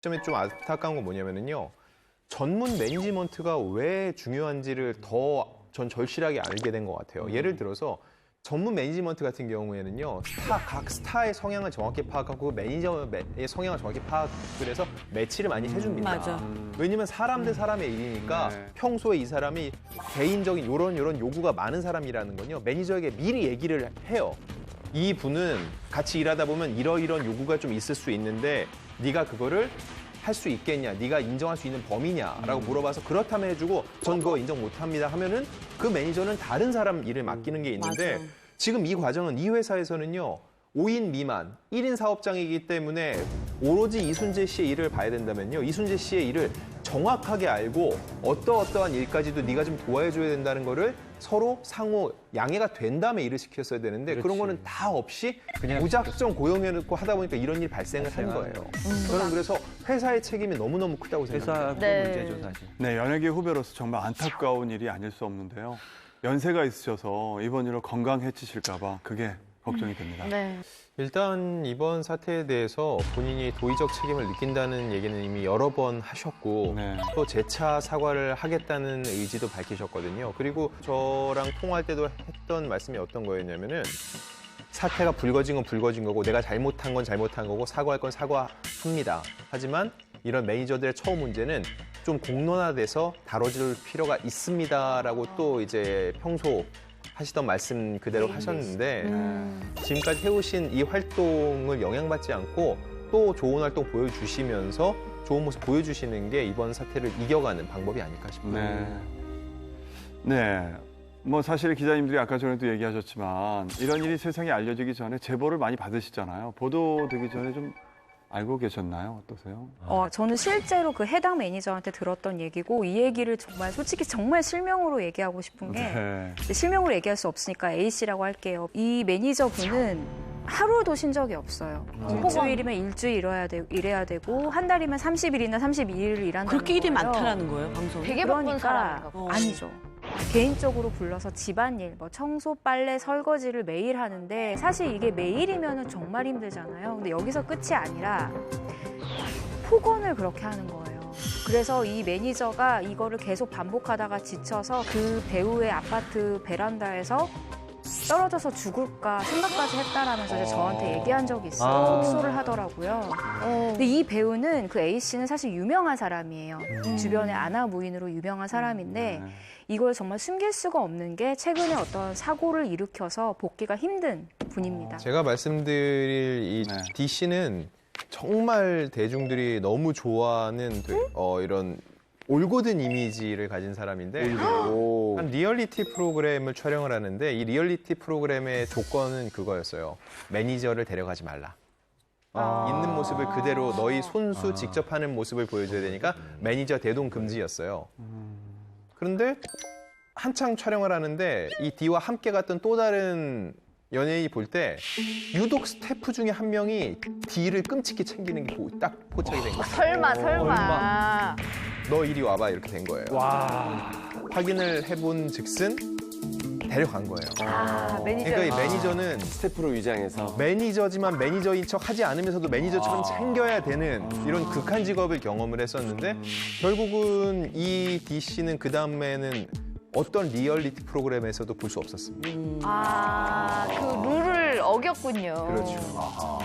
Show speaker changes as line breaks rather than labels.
점이 좀 안타까운 건 뭐냐면요. 전문 매니지먼트가 왜 중요한지를 더 전 절실하게 알게 된 것 같아요. 예를 들어서 전문 매니지먼트 같은 경우에는요, 스타, 각 스타의 성향을 정확히 파악하고 그 매니저의 성향을 정확히 파악을 해서 매치를 많이 해줍니다.
맞아.
왜냐면 사람 대 사람의 일이니까
네.
평소에 이 사람이 개인적인 요런 요런 요구가 많은 사람이라는 건요 매니저에게 미리 얘기를 해요. 이 분은 같이 일하다 보면 이러이런 요구가 좀 있을 수 있는데 네가 그거를 할 수 있겠냐, 네가 인정할 수 있는 범위냐라고 물어봐서 그렇다면 해주고 전 그거 인정 못합니다 하면은 그 매니저는 다른 사람 일을 맡기는 게 있는데
맞아.
지금 이 과정은 이 회사에서는요. 5인 미만, 1인 사업장이기 때문에 오로지 이순재 씨의 일을 봐야 된다면요. 이순재 씨의 일을 정확하게 알고 어떠어떠한 일까지도 네가 좀 도와줘야 된다는 거를 서로 상호 양해가 된 다음에 일을 시켰어야 되는데 그런. 거는 다 없이
그냥
무작정 고용해놓고 하다 보니까 이런 일 발생을 한 거예요. 저는 그래서 회사의 책임이 너무너무 크다고 생각해요.
회사
네.
문제죠 사실.
네, 연예계 후배로서 정말 안타까운 일이 아닐 수 없는데요. 연세가 있으셔서 이번 일로 건강 해치실까 봐 그게 걱정이 됩니다.
네.
일단 이번 사태에 대해서 본인이 도의적 책임을 느낀다는 얘기는 이미 여러 번 하셨고
네.
또 재차 사과를 하겠다는 의지도 밝히셨거든요. 그리고 저랑 통화할 때도 했던 말씀이 어떤 거였냐면은 사태가 불거진 건 불거진 거고 내가 잘못한 건 잘못한 거고 사과할 건 사과합니다. 하지만 이런 매니저들의 처우 문제는 좀 공론화돼서 다뤄줄 필요가 있습니다라고 또 이제 평소 하시던 말씀 그대로 하셨는데
음.
지금까지 해오신 이 활동을 영향받지 않고 또 좋은 활동 보여주시면서 좋은 모습 보여주시는 게 이번 사태를 이겨가는 방법이 아닐까 싶어요.
네. 네. 뭐 사실 기자님들이 아까 전에도 얘기하셨지만 이런 일이 세상에 알려지기 전에 제보를 많이 받으시잖아요. 보도되기 전에 좀 알고 계셨나요? 어떠세요?
어, 저는 실제로 그 해당 매니저한테 들었던 얘기고 이 얘기를 정말 솔직히 정말 실명으로 얘기하고 싶은 게
네.
실명으로 얘기할 수 없으니까 A 씨라고 할게요. 이 매니저분은 하루도 쉰 적이 없어요. 일주일이면 일주일 일해야, 되, 일해야 되고 한 달이면 30일이나 32일을 일한다는
그렇게 일이
거예요.
많다라는 거예요, 방송에.
되게 바쁜
그러니까
사람인가 봐.
어.
아니죠. 개인적으로 불러서 집안일, 뭐 청소, 빨래, 설거지를 매일 하는데 사실 이게 매일이면 정말 힘들잖아요. 근데 여기서 끝이 아니라 폭언을 그렇게 하는 거예요. 그래서 이 매니저가 이거를 계속 반복하다가 지쳐서 그 배우의 아파트 베란다에서 떨어져서 죽을까 생각까지 했다라면서 저한테 얘기한 적이 있어요.
아.
복수를 하더라고요.
어.
근데 이 배우는 그 A 씨는 사실 유명한 사람이에요. 주변에 아나 무인으로 유명한 사람인데
네.
이걸 정말 숨길 수가 없는 게 최근에 어떤 사고를 일으켜서 복귀가 힘든 분입니다.
제가 말씀드릴 이
네.
D 씨는 정말 대중들이 너무 좋아하는 되- 어, 이런 올고든 이미지를 가진 사람인데 한 리얼리티 프로그램을 촬영을 하는데 이 리얼리티 프로그램의 조건은 그거였어요. 매니저를 데려가지 말라. 있는 모습을 그대로 너희 손수 직접 하는 모습을 보여줘야 되니까 매니저 대동 금지였어요. 그런데 한창 촬영을 하는데 이 D와 함께 갔던 또 다른 연예인이 볼 때 유독 스태프 중에 한 명이 D를 끔찍히 챙기는 게 딱 포착이 된 거예요.
설마 설마.
너 이리 와봐 이렇게 된 거예요.
와.
확인을 해본 즉슨 데려간 거예요.
아, 매니저.
그러니까 이 매니저는
스태프로 위장해서
매니저지만 매니저인 척 하지 않으면서도 매니저처럼 챙겨야 되는 이런 극한 직업을 경험을 했었는데 결국은 이 D 씨는 그 다음에는 어떤 리얼리티 프로그램에서도 볼 수 없었습니다.
아, 그 룰을 어겼군요.
그렇죠.